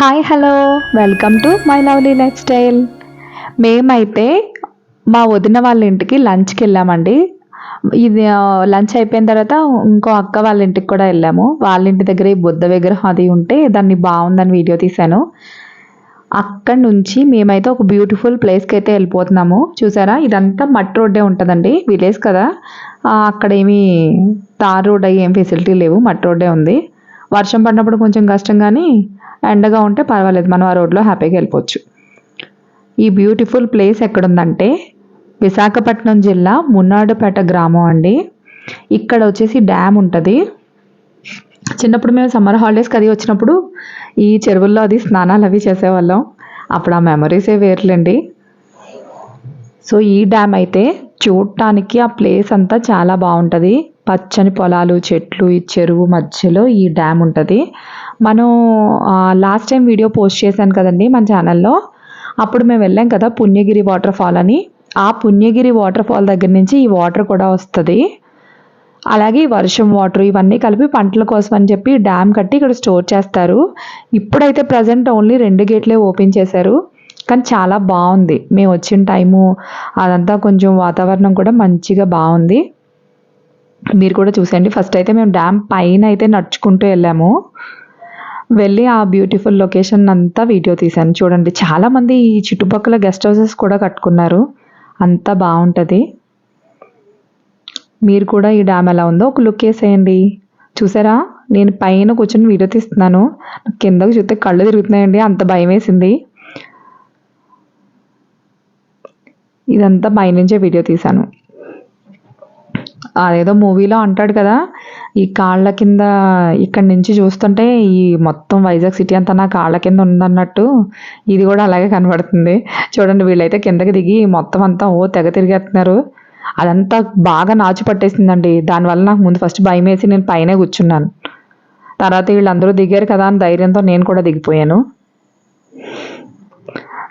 Hi hello. Welcome to my lovely lifestyle. మేమైతే మా వదిన వాళ్ళ ఇంటికి లంచ్కి వెళ్ళామండి. ఇది లంచ్ అయిపోయిన తర్వాత ఇంకో అక్క వాళ్ళ ఇంటికి కూడా వెళ్ళాము. వాళ్ళ ఇంటి దగ్గర ఈ బుద్ధ విగ్రహం అది ఉంటే దాన్ని బాగుందని వీడియో తీశాను. అక్కడి నుంచి మేమైతే ఒక బ్యూటిఫుల్ ప్లేస్కి అయితే వెళ్ళిపోతున్నాము. చూసారా? ఇదంతా మట్టి రోడ్డే ఉంటుందండి. విలేజ్ కదా? అక్కడ ఏమీ తార్ రోడ్ అయ్యి ఏం ఫెసిలిటీ లేవు. మట్టి రోడ్డే ఉంది. వర్షం పడినప్పుడు కొంచెం కష్టం కానీ ఎండగా ఉంటే పర్వాలేదు మనం ఆ రోడ్లో హ్యాపీగా వెళ్ళిపోవచ్చు. ఈ బ్యూటిఫుల్ ప్లేస్ ఎక్కడుందంటే విశాఖపట్నం జిల్లా మున్నాడుపేట గ్రామం అండి. ఇక్కడ వచ్చేసి డ్యామ్ ఉంటుంది. చిన్నప్పుడు మేము సమ్మర్ హాలిడేస్కి అది వచ్చినప్పుడు ఈ చెరువుల్లో అది స్నానాలు అవి చేసేవాళ్ళం. అప్పుడు ఆ మెమరీసే వేర్లేండి. సో ఈ డ్యామ్ అయితే చూడటానికి ఆ ప్లేస్ అంతా చాలా బాగుంటుంది. పచ్చని పొలాలు చెట్లు ఈ చెరువు మధ్యలో ఈ డ్యామ్ ఉంటుంది. మనం లాస్ట్ టైం వీడియో పోస్ట్ చేశాను కదండి మన ఛానల్లో అప్పుడు మేము వెళ్ళాం కదా పుణ్యగిరి వాటర్ ఫాల్ అని. ఆ పుణ్యగిరి వాటర్ ఫాల్ దగ్గర నుంచి ఈ వాటర్ కూడా వస్తుంది. అలాగే వర్షం వాటర్ ఇవన్నీ కలిపి పంటల కోసం అని చెప్పి డ్యామ్ కట్టి ఇక్కడ స్టోర్ చేస్తారు. ఇప్పుడైతే ప్రజెంట్ ఓన్లీ రెండు గేట్లే ఓపెన్ చేశారు. కానీ చాలా బాగుంది. మేము వచ్చిన టైము అదంతా కొంచెం వాతావరణం కూడా మంచిగా బాగుంది. మీరు కూడా చూసండి ఫస్ట్ అయితే మేము డ్యామ్ పైన అయితే నడుచుకుంటూ వెళ్ళాము. వెళ్ళి ఆ బ్యూటిఫుల్ లొకేషన్ అంతా వీడియో తీశాను. చూడండి చాలామంది ఈ చుట్టుపక్కల గెస్ట్ హౌసెస్ కూడా కట్టుకున్నారు. అంతా బాగుంటుంది. మీరు కూడా ఈ డ్యామ్ ఎలా ఉందో ఒక లుక్ వేసేయండి. చూసారా? నేను పైన కూర్చొని వీడియో తీస్తున్నాను. కిందకు చూస్తే కళ్ళు తిరుగుతున్నాయండి. అంత భయం వేసింది. ఇదంతా పైనుంచే వీడియో తీశాను. అదేదో మూవీలో అంటాడు కదా ఈ కాళ్ళ కింద ఇక్కడ నుంచి చూస్తుంటే ఈ మొత్తం వైజాగ్ సిటీ అంతా నా కాళ్ళ కింద ఉందన్నట్టు ఇది కూడా అలాగే కనబడుతుంది. చూడండి వీళ్ళైతే కిందకి దిగి మొత్తం అంతా ఓ తెగ తిరిగేస్తున్నారు. అదంతా బాగా నాచు పట్టేసిందండి. దానివల్ల నాకు ముందు ఫస్ట్ భయం వేసి నేను పైనే కూర్చున్నాను. తర్వాత వీళ్ళందరూ దిగారు కదా అని ధైర్యంతో నేను కూడా దిగిపోయాను.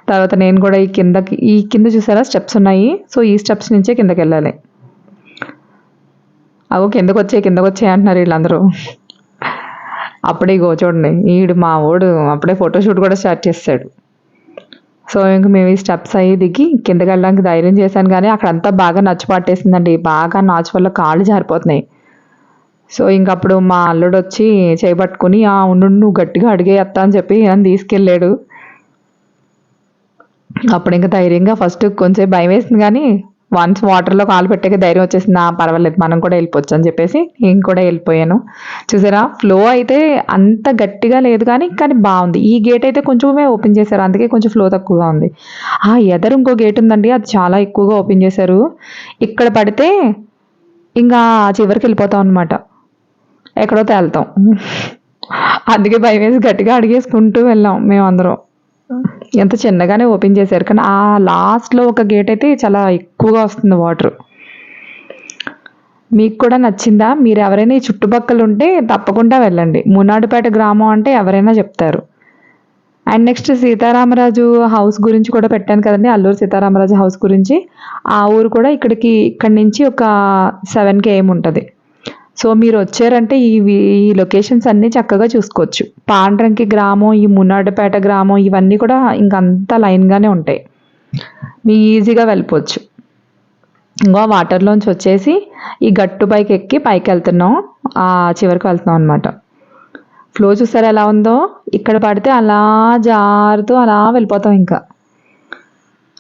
తర్వాత నేను కూడా ఈ కిందకి ఈ కింద చూసారా? స్టెప్స్ ఉన్నాయి. సో ఈ స్టెప్స్ నుంచే కిందకి వెళ్ళాలి. అగో కిందకు వచ్చే కిందకు వచ్చే అంటున్నారు వీళ్ళందరూ. అప్పుడే ఇగో చూడండి ఈడు మా వాడు అప్పుడే ఫోటోషూట్ కూడా స్టార్ట్ చేస్తాడు. సో ఇంక మేము ఈ స్టెప్స్ అయ్యి దిగి కిందకి వెళ్ళడానికి ధైర్యం చేశాను కానీ అక్కడంతా బాగా నచ్చు పట్టేసిందండి. బాగా నాచు వల్ల కాళ్ళు జారిపోతున్నాయి. సో ఇంకప్పుడు మా అల్లుడు వచ్చి చేపట్టుకుని ఆ ఉండు నువ్వు గట్టిగా అడిగేయత్తా అని చెప్పి నన్ను తీసుకెళ్ళాడు. అప్పుడు ఇంకా ధైర్యంగా ఫస్ట్ కొంచెం భయం వేసింది కానీ వన్స్ వాటర్లో కాలు పెట్టాక ధైర్యం వచ్చేసింది పర్వాలేదు మనం కూడా వెళ్ళిపోవచ్చు అని చెప్పేసి నేను కూడా వెళ్ళిపోయాను. చూసారా? ఫ్లో అయితే అంత గట్టిగా లేదు కానీ కానీ బాగుంది. ఈ గేట్ అయితే కొంచెమే ఓపెన్ చేశారు అందుకే కొంచెం ఫ్లో తక్కువగా ఉంది. ఆ ఎదరు ఇంకో గేట్ ఉందండి అది చాలా ఎక్కువగా ఓపెన్ చేశారు. ఇక్కడ పడితే ఇంకా చివరికి వెళ్ళిపోతాం అనమాట ఎక్కడో తేలుతాం. అందుకే భయం వేసి గట్టిగా అడిగేసుకుంటూ వెళ్ళాం మేమందరం. ఎంత చిన్నగానే ఓపెన్ చేశారు. కానీ ఆ లాస్ట్లో ఒక గేట్ అయితే చాలా ఎక్కువగా వస్తుంది వాటర్ మీకు కూడా నచ్చిందా? మీరు ఎవరైనా ఈ చుట్టుపక్కల ఉంటే తప్పకుండా వెళ్ళండి. మునాడుపేట గ్రామం అంటే ఎవరైనా చెప్తారు. అండ్ నెక్స్ట్ సీతారామరాజు హౌస్ గురించి కూడా పెట్టాను కదండి. అల్లూరు సీతారామరాజు హౌస్ గురించి. ఆ ఊరు కూడా ఇక్కడికి ఇక్కడి నుంచి ఒక సెవెన్ కేఎం ఉంటుంది. సో మీరు వచ్చారంటే ఈ ఈ లొకేషన్స్ అన్నీ చక్కగా చూసుకోవచ్చు. పాండ్రంకి గ్రామం ఈ మున్నాడుపేట గ్రామం ఇవన్నీ కూడా ఇంకంతా లైన్గానే ఉంటాయి. మీ ఈజీగా వెళ్ళిపోవచ్చు. ఇంకో వాటర్లోంచి వచ్చేసి ఈ గట్టు పైకి ఎక్కి పైకి వెళ్తున్నాం. ఆ చివరికి వెళ్తున్నాం అనమాట ఫ్లో చూసారా ఎలా ఉందో? ఇక్కడ పడితే అలా జారుతూ అలా వెళ్ళిపోతాం ఇంకా.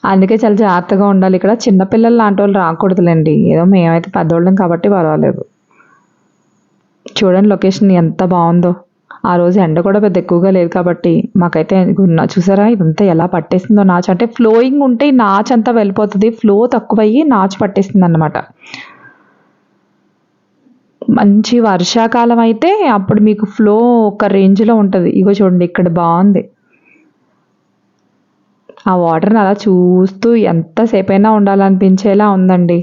అందుకే చాలా జాగ్రత్తగా ఉండాలి. ఇక్కడ చిన్నపిల్లలు లాంటి వాళ్ళు రాకూడదులేండి. ఏదో మేమైతే పెద్దోళ్ళం కాబట్టి పర్వాలేదు. చూడండి లొకేషన్ ఎంత బాగుందో. ఆ రోజు ఎండ కూడా పెద్ద ఎక్కువగా లేదు కాబట్టి మాకైతే చూసారా? ఇదంతా ఎలా పట్టేసిందో నాచు. అంటే ఫ్లోయింగ్ ఉంటే నాచు అంతా వెళ్ళిపోతుంది. ఫ్లో తక్కువయ్యి నాచు పట్టేసింది అన్నమాట మంచి వర్షాకాలం అయితే అప్పుడు మీకు ఫ్లో ఒక రేంజ్లో ఉంటుంది. ఇగో చూడండి ఇక్కడ బాగుంది. ఆ వాటర్ని అలా చూస్తూ ఎంతసేపైనా ఉండాలనిపించేలా ఉందండి.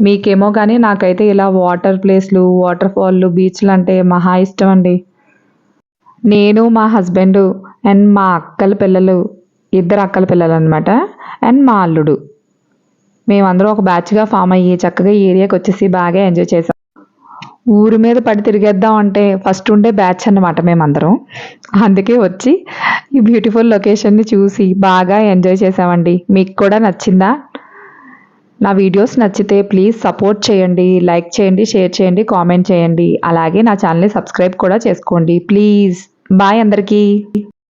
మీకేమో కానీ నాకైతే ఇలా వాటర్ ప్లేస్లు వాటర్ ఫాల్లు బీచ్లు అంటే మహా ఇష్టం అండి నేను మా హస్బెండ్ అండ్ మా అక్కల పిల్లలు ఇద్దరు అక్కల పిల్లలు అనమాట అండ్ మా అల్లుడు. మేమందరం ఒక బ్యాచ్గా ఫామ్ అయ్యి చక్కగా ఏరియాకి వచ్చేసి బాగా ఎంజాయ్ చేసాం. ఊరి మీద పడి తిరిగేద్దాం అంటే ఫస్ట్ ఉండే బ్యాచ్ అన్నమాట మేమందరం. అందుకే వచ్చి ఈ బ్యూటిఫుల్ లొకేషన్ని చూసి బాగా ఎంజాయ్ చేసామండి. మీకు కూడా నచ్చిందా? నా వీడియోస్ నచ్చితే ప్లీజ్ సపోర్ట్ చేయండి లైక్ చేయండి షేర్ చేయండి కామెంట్ చేయండి. అలాగే నా ఛానల్ని సబ్స్క్రైబ్ కూడా చేసుకోండి. ప్లీజ్. బాయ్ అందరికీ.